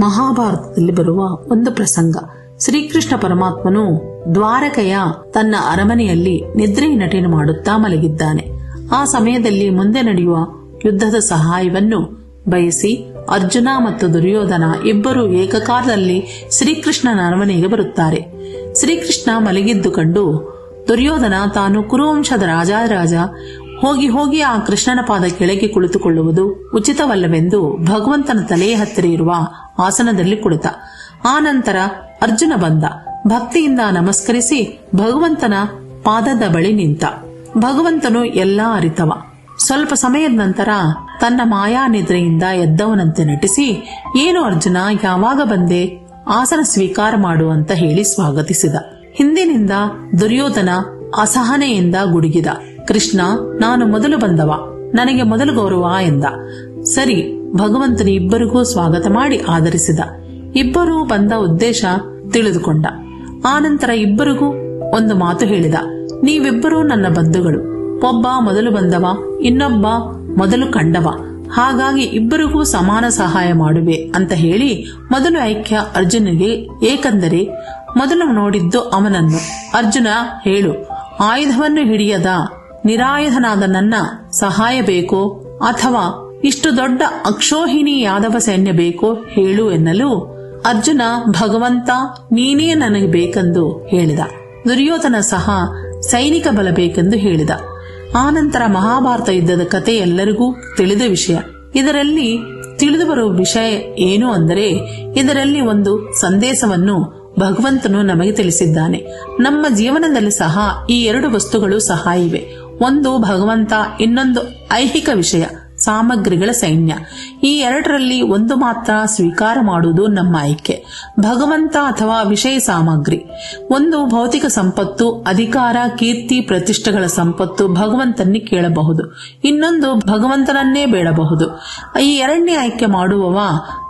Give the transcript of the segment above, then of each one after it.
ಮಹಾಭಾರತದಲ್ಲಿ ಬರುವ ಒಂದು ಪ್ರಸಂಗ. ಶ್ರೀಕೃಷ್ಣ ಪರಮಾತ್ಮನು ದ್ವಾರಕೆಯ ತನ್ನ ಅರಮನೆಯಲ್ಲಿ ನಿದ್ರೆ ನಟನೆ ಮಾಡುತ್ತಾ ಮಲಗಿದ್ದಾನೆ. ಆ ಸಮಯದಲ್ಲಿ ಮುಂದೆ ನಡೆಯುವ ಯುದ್ಧದ ಸಹಾಯವನ್ನು ಬಯಸಿ ಅರ್ಜುನ ಮತ್ತು ದುರ್ಯೋಧನ ಇಬ್ಬರು ಏಕಕಾಲದಲ್ಲಿ ಶ್ರೀಕೃಷ್ಣನ ಅರಮನೆಗೆ ಬರುತ್ತಾರೆ. ಶ್ರೀಕೃಷ್ಣ ಮಲಗಿದ್ದು ಕಂಡು ದುರ್ಯೋಧನ ತಾನು ಕುರುವಂಶದ ರಾಜಾರಾಜ ಹೋಗಿ ಹೋಗಿ ಆ ಕೃಷ್ಣನ ಪಾದ ಕೆಳಗೆ ಕುಳಿತುಕೊಳ್ಳುವುದು ಉಚಿತವಲ್ಲವೆಂದು ಭಗವಂತನ ತಲೆಯ ಹತ್ತಿರ ಇರುವ ಆಸನದಲ್ಲಿ ಕುಳಿತ. ಆ ನಂತರ ಅರ್ಜುನ ಬಂದ. ಭಕ್ತಿಯಿಂದ ನಮಸ್ಕರಿಸಿ ಭಗವಂತನ ಪಾದದ ಬಳಿ ನಿಂತ. ಭಗವಂತನು ಎಲ್ಲಾ ಅರಿತವ. ಸ್ವಲ್ಪ ಸಮಯದ ನಂತರ ತನ್ನ ಮಾಯಾ ನಿದ್ರೆಯಿಂದ ಎದ್ದವನಂತೆ ನಟಿಸಿ, ಏನು ಅರ್ಜುನ, ಯಾವಾಗ ಬಂದೆ? ಆಸನ ಸ್ವೀಕಾರ ಮಾಡು ಅಂತ ಹೇಳಿ ಸ್ವಾಗತಿಸಿದ. ಹಿಂದಿನಿಂದ ದುರ್ಯೋಧನ ಅಸಹನೆಯಿಂದ ಗುಡುಗಿದ. ಕೃಷ್ಣ, ನಾನು ಮೊದಲು ಬಂದವ. ನನಗೆ ಮೊದಲು ಗೌರವ ಎಂದ. ಸರಿ, ಭಗವಂತನ ಇಬ್ಬರಿಗೂ ಸ್ವಾಗತ ಮಾಡಿ ಆಧರಿಸಿದ. ಇಬ್ಬರೂ ಬಂದ ಉದ್ದೇಶ ತಿಳಿದುಕೊಂಡ. ಆನಂತರ ಇಬ್ಬರಿಗೂ ಒಂದು ಮಾತು ಹೇಳಿದ. ನೀವಿಬ್ಬರೂ ನನ್ನ ಬಂಧುಗಳು. ಒಬ್ಬ ಮೊದಲು ಬಂದವ, ಇನ್ನೊಬ್ಬ ಮೊದಲು ಕಂಡವ. ಹಾಗಾಗಿ ಇಬ್ಬರಿಗೂ ಸಮಾನ ಸಹಾಯ ಮಾಡುವೆ ಅಂತ ಹೇಳಿ ಮೊದಲು ಐಕ್ಯ ಅರ್ಜುನಿಗೆ ಏಕೆಂದರೆ ಮೊದಲು ನೋಡಿದ್ದು ಅವನನ್ನು. ಅರ್ಜುನ ಹೇಳು, ಆಯುಧವನ್ನು ಹಿಡಿಯದ ನಿರಾಯುಧನಾದ ನನ್ನ ಸಹಾಯ ಬೇಕೋ ಅಥವಾ ಇಷ್ಟು ದೊಡ್ಡ ಅಕ್ಷೋಹಿಣಿ ಯಾದವ ಸೈನ್ಯ ಬೇಕೋ ಹೇಳು ಎನ್ನಲು ಅರ್ಜುನ ಭಗವಂತ ನೀನೇ ನನಗೆ ಬೇಕೆಂದು ಹೇಳಿದ. ದುರ್ಯೋಧನ ಸಹ ಸೈನಿಕ ಬಲ ಬೇಕೆಂದು ಹೇಳಿದ. ಆನಂತರ ಮಹಾಭಾರತ ಯುದ್ಧದ ಕತೆ ಎಲ್ಲರಿಗೂ ತಿಳಿದ ವಿಷಯ. ಇದರಲ್ಲಿ ತಿಳಿದು ಬರುವ ವಿಷಯ ಏನು ಅಂದರೆ, ಇದರಲ್ಲಿ ಒಂದು ಸಂದೇಶವನ್ನು ಭಗವಂತನು ನಮಗೆ ತಿಳಿಸಿದ್ದಾನೆ. ನಮ್ಮ ಜೀವನದಲ್ಲಿ ಸಹ ಈ ಎರಡು ವಸ್ತುಗಳು ಸಹ ಇವೆ. ಒಂದು ಭಗವಂತ, ಇನ್ನೊಂದು ಐಹಿಕ ವಿಷಯ, ಸಾಮಗ್ರಿಗಳ ಸೈನ್ಯ. ಈ ಎರಡರಲ್ಲಿ ಒಂದು ಮಾತ್ರ ಸ್ವೀಕಾರ ಮಾಡುವುದು ನಮ್ಮ ಆಯ್ಕೆ. ಭಗವಂತ ಅಥವಾ ವಿಷಯ ಸಾಮಗ್ರಿ. ಒಂದು ಭೌತಿಕ ಸಂಪತ್ತು, ಅಧಿಕಾರ, ಕೀರ್ತಿ, ಪ್ರತಿಷ್ಠೆಗಳ ಸಂಪತ್ತು ಭಗವಂತನ್ನೇ ಕೇಳಬಹುದು. ಇನ್ನೊಂದು ಭಗವಂತನನ್ನೇ ಬೇಡಬಹುದು. ಈ ಎರಡನೇ ಆಯ್ಕೆ ಮಾಡುವವ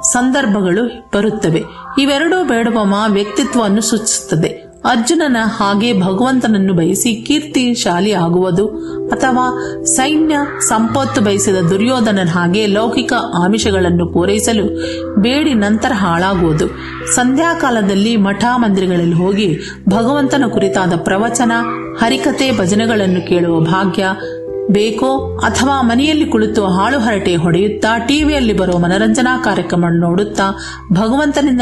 ಸಂದರ್ಭಗಳು ಬರುತ್ತವೆ. ಇವೆರಡೂ ಬೇಡವಮ್ಮ ವ್ಯಕ್ತಿತ್ವವನ್ನು ಸೂಚಿಸುತ್ತದೆ. ಅರ್ಜುನನ ಹಾಗೆ ಭಗವಂತನನ್ನು ಬಯಸಿ ಕೀರ್ತಿಶಾಲಿ ಆಗುವುದು ಅಥವಾ ಸೈನ್ಯ, ಸಂಪತ್ತು ಬಯಸಿದ ದುರ್ಯೋಧನನ ಹಾಗೆ ಲೌಕಿಕ ಆಮಿಷಗಳನ್ನು ಪೂರೈಸಲು ಬೇಡಿ ನಂತರ ಹಾಳಾಗುವುದು. ಸಂಧ್ಯಾಕಾಲದಲ್ಲಿ ಮಠ ಮಂದಿರಗಳಲ್ಲಿ ಹೋಗಿ ಭಗವಂತನ ಕುರಿತಾದ ಪ್ರವಚನ ಹರಿಕತೆ ಭಜನೆಗಳನ್ನು ಕೇಳುವ ಭಾಗ್ಯ ಬೇಕೋ ಅಥವಾ ಮನೆಯಲ್ಲಿ ಕುಳಿತು ಹಾಳು ಹರಟೆ ಹೊಡೆಯುತ್ತಾ ಟಿವಿಯಲ್ಲಿ ಬರುವ ಮನರಂಜನಾ ಕಾರ್ಯಕ್ರಮ ನೋಡುತ್ತಾ ಭಗವಂತನಿಂದ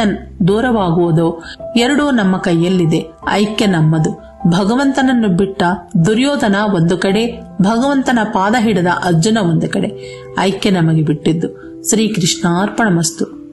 ದೂರವಾಗುವುದು ಎರಡೂ ನಮ್ಮ ಕೈಯಲ್ಲಿದೆ. ಐಕ್ಯ ನಮ್ಮದು. ಭಗವಂತನನ್ನು ಬಿಟ್ಟ ದುರ್ಯೋಧನ ಒಂದು ಕಡೆ, ಭಗವಂತನ ಪಾದ ಹಿಡಿದ ಅರ್ಜುನ ಒಂದು ಕಡೆ. ಐಕ್ಯ ನಮಗೆ ಬಿಟ್ಟಿದ್ದು. ಶ್ರೀಕೃಷ್ಣ ಅರ್ಪಣಮಸ್ತು